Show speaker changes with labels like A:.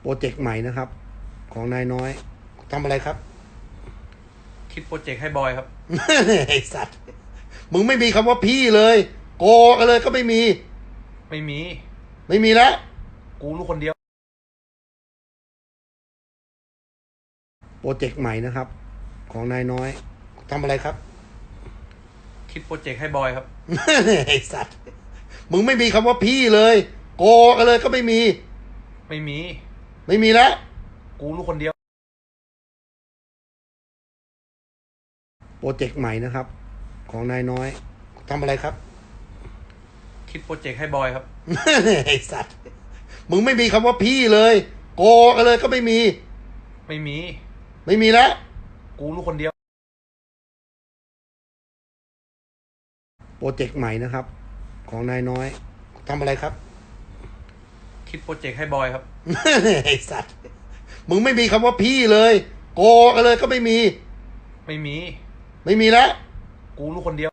A: โปรเจกต์ใหม่นะครับ ของนายน้อยทำอะไรครับ
B: คิดโปรเจกต์ให้บอยครับ
A: ไอสัตว์ มึงไม่มีคำว่าพี่เลย โกกันเลยก็ไม่มี
B: ไม่มี
A: ไม่มีแล้ว
B: กูรู้คนเดียว
A: โปรเจกต์ใหม่นะครับ ของนายน้อยทำอะไรครับ
B: คิดโปรเจกต์ให้บอยครับ
A: ไอสัตว์ มึงไม่มีคำว่าพี่เลย โกกันเลยก็ไม่มี
B: ไม่มี
A: ไม่มีแล้ว
B: กูรู้คนเดียว
A: โปรเจกต์ใหม่นะครับ ของนายน้อยทำอะไรครับ
B: คิดโปรเจกต์ให้บอยครับ
A: ไอสัตว์ มึงไม่มีคำว่าพี่เลย โกกันเลยก็ไม่มี
B: ไม่มี
A: ไม่มีแล้ว
B: กูรู้คนเดียว
A: โปรเจกต์ใหม่นะครับ ของนายน้อยทำอะไรครับ
B: คิดโปรเจกต์ให้บอยครับ
A: ไอสัตว์ มึงไม่มีคำว่าพี่เลย โกกันเลยก็ไม่มี
B: ไม่มี
A: ไม่มีแล้ว
B: กูรู้คนเดียว